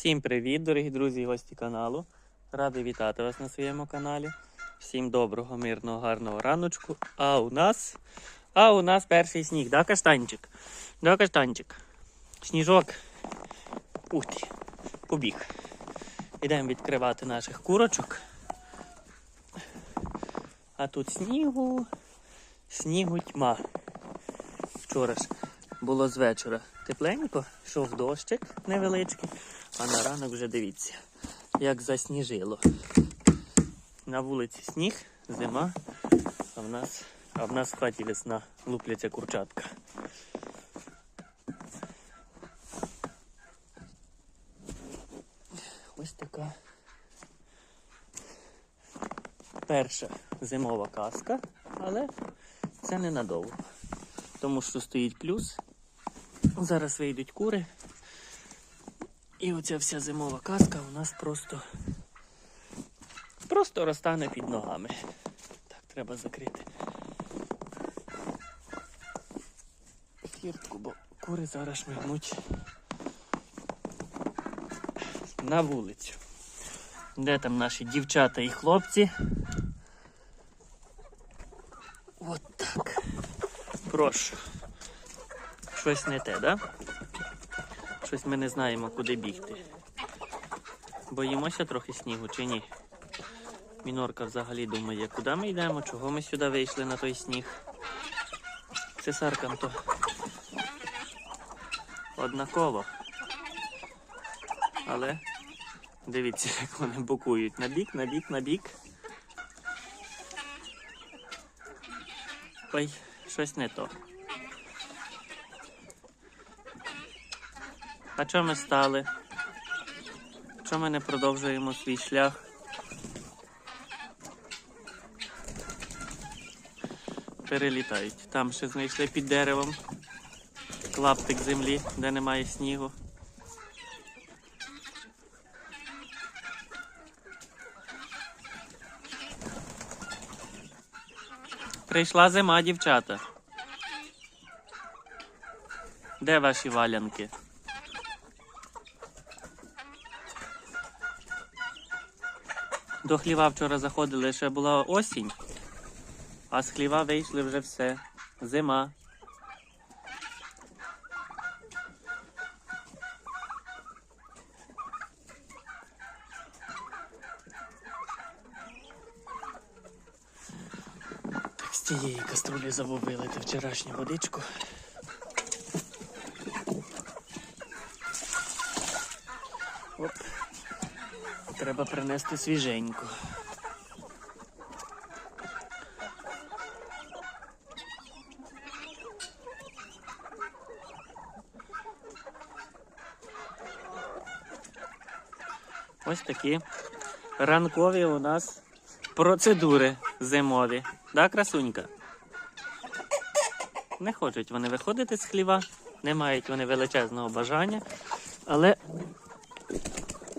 Всім привіт, дорогі друзі і гості каналу. Радий вітати вас на своєму каналі. Всім доброго, мирного, гарного раночку. А у нас. А у нас перший сніг, да, каштанчик? Да, каштанчик. Сніжок. Ух ти, побіг. Ідемо відкривати наших курочок. А тут снігу, снігу тьма. Вчора ж було з вечора тепленько, йшов дощик невеличкий, а на ранок вже дивіться, як засніжило. На вулиці сніг, зима, а в нас, а в нас в хаті весна лупляться курчатка. Ось така перша зимова казка, але це ненадовго. Тому що стоїть плюс. Зараз вийдуть кури. І оця вся зимова казка у нас просто просто розтане під ногами. Так, треба закрити фіртку, бо кури зараз шмигнуть на вулицю. Де там наші дівчата і хлопці? От так. Прошу. Щось не те, да? Щось ми не знаємо, куди бігти. Боїмося трохи снігу чи ні? Мінорка взагалі думає, куди ми йдемо, чого ми сюди вийшли на той сніг. Цесаркам то однаково. Але дивіться, як вони бокують. На бік, на бік, на бік. Ой, щось не то. А чому ми стали? Чому ми не продовжуємо свій шлях? Перелітають. Там ще знайшли під деревом клаптик землі, де немає снігу. Прийшла зима, дівчата. Де ваші валянки? До хліва вчора заходили, ще була осінь, а з хліва вийшли вже все. Зима. Так з тієї каструлі забув вилити вчорашню водичку. Треба принести свіженьку. Ось такі ранкові у нас процедури зимові. Да, красунька? Не хочуть вони виходити з хліва, не мають вони величезного бажання, але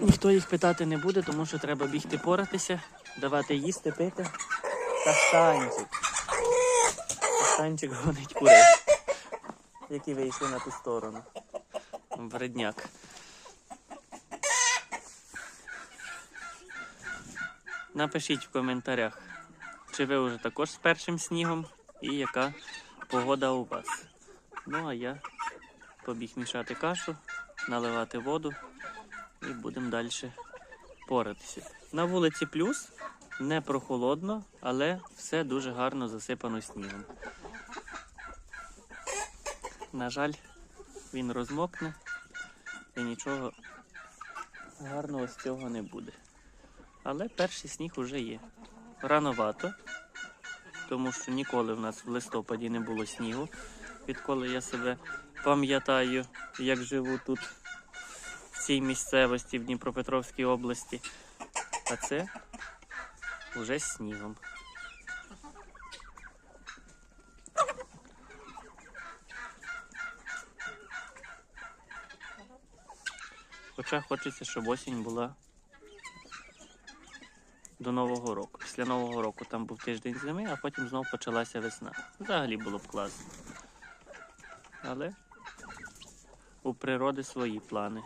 Ніхто їх питати не буде, тому що треба бігти поратися, давати їсти, пити. Каштанчик. Каштанчик гонить курей, які вийшли на ту сторону. Вредняк. Напишіть в коментарях, чи ви вже також з першим снігом і яка погода у вас. Ну а я побіг мішати кашу, наливати воду і будемо далі поратися. На вулиці плюс, не прохолодно, але все дуже гарно засипано снігом. На жаль, він розмокне і нічого гарного з цього не буде. Але перший сніг уже є. Рановато, тому що ніколи в нас в листопаді не було снігу, відколи я себе пам'ятаю, як живу тут цій місцевості в Дніпропетровській області. А це вже снігом. Хоча хочеться, щоб осінь була до Нового року. Після Нового року там був тиждень зими, а потім знов почалася весна. Взагалі було б класно. Але у природи свої плани.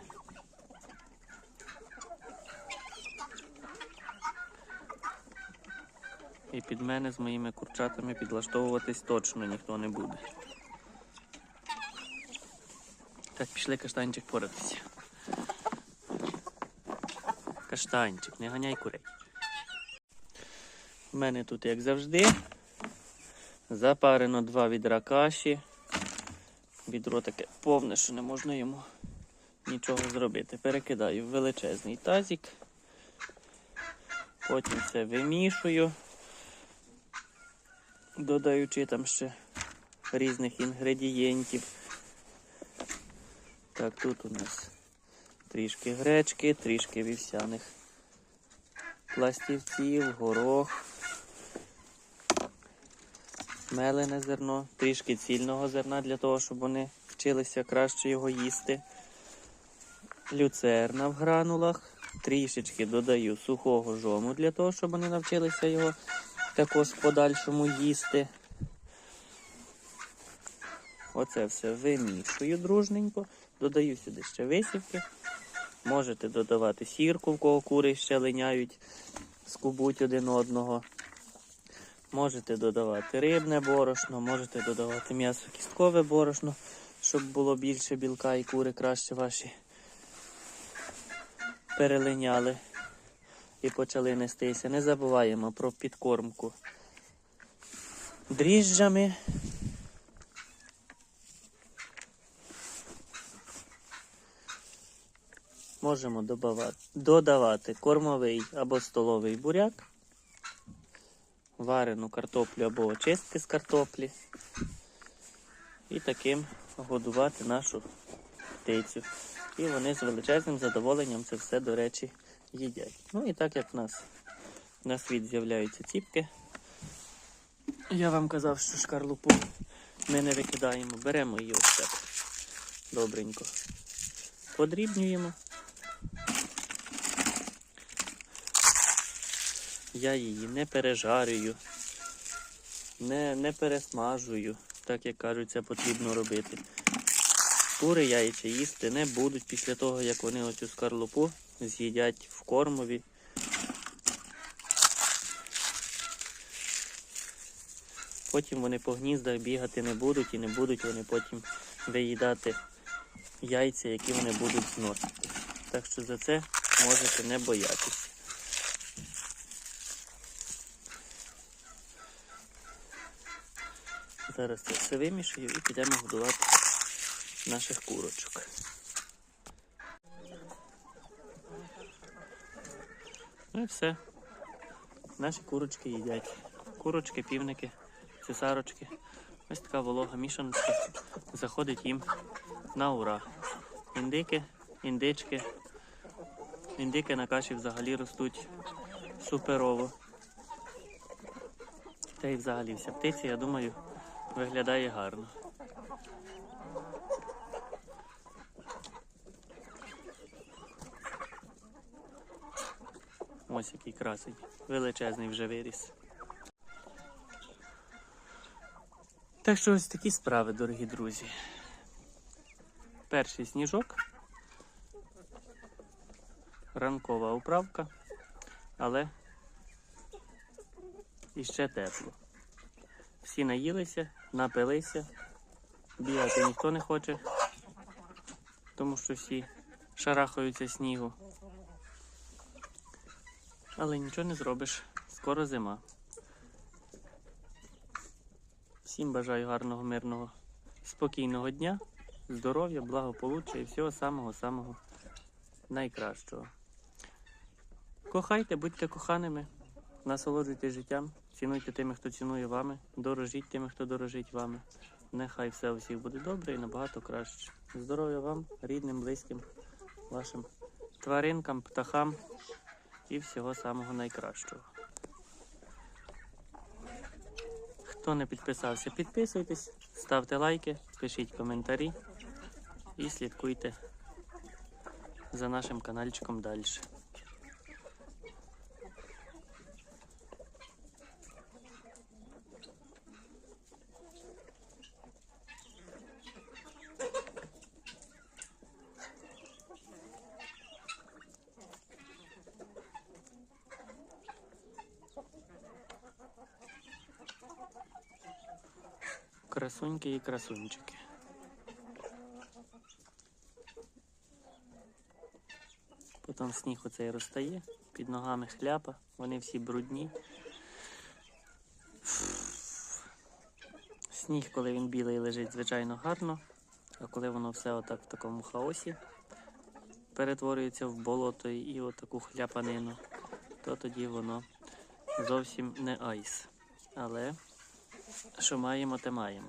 І під мене з моїми курчатами підлаштовуватись точно ніхто не буде. Так, пішли каштанчик поратися. Каштанчик, не ганяй курей. У мене тут, як завжди, запарено два відра каші. Відро таке повне, що не можна йому нічого зробити. Перекидаю в величезний тазик. Потім все вимішую, додаючи там ще різних інгредієнтів. Так, тут у нас трішки гречки, трішки вівсяних пластівців, горох, мелене зерно, трішки цільного зерна для того, щоб вони вчилися краще його їсти. Люцерна в гранулах. Трішечки додаю сухого жому для того, щоб вони навчилися його також в подальшому їсти. Оце все вимішую дружненько. Додаю сюди ще висівки. Можете додавати сірку, в кого кури ще линяють, скубуть один одного. Можете додавати рибне борошно, можете додавати м'ясо кісткове борошно, щоб було більше білка і кури краще ваші перелиняли і почали нестися. Не забуваємо про підкормку дріжджами. Можемо додавати кормовий або столовий буряк, варену картоплю або очистки з картоплі. І таким годувати нашу птицю. І вони з величезним задоволенням це все, до речі, їдять. Ну і так як в нас на світ з'являються ціпки, я вам казав, що шкарлупу ми не викидаємо, беремо її ось так добренько. Подрібнюємо. Я її не пережарюю, не, не пересмажую, так як кажуть, це потрібно робити. Кури яйця їсти не будуть після того, як вони оцю скарлупу з'їдять в кормові. Потім вони по гніздах бігати не будуть і не будуть вони потім виїдати яйця, які вони будуть зносити. Так що за це можете не боятися. Зараз це все вимішую і підемо годувати наших курочок. Ну і все. Наші курочки їдять. Курочки, півники, цесарочки. Ось така волога мішаночка заходить їм на ура. Індики, індички. Індики на каші взагалі ростуть суперово. Та й взагалі вся птиця, я думаю, виглядає гарно. Ось який красень. Величезний вже виріс. Так що ось такі справи, дорогі друзі. Перший сніжок. Ранкова управка, але іще тепло. Всі наїлися, напилися, бігати ніхто не хоче, тому що всі шарахаються снігу. Але нічого не зробиш. Скоро зима. Всім бажаю гарного, мирного, спокійного дня, здоров'я, благополуччя і всього самого-самого найкращого. Кохайте, будьте коханими, насолоджуйтесь життям, цінуйте тими, хто цінує вами, дорожіть тими, хто дорожить вами. Нехай все у всіх буде добре і набагато краще. Здоров'я вам, рідним, близьким, вашим тваринкам, птахам і всього самого найкращого. Хто не підписався, підписуйтесь, ставте лайки, пишіть коментарі і слідкуйте за нашим каналчиком далі. Красуньки і красунчики. Потім сніг оцей розтає, під ногами хляпа, вони всі брудні. Сніг, коли він білий лежить, звичайно гарно, а коли воно все отак в такому хаосі перетворюється в болото і отаку хляпанину, то тоді воно зовсім не айс. Але що маємо, те маємо.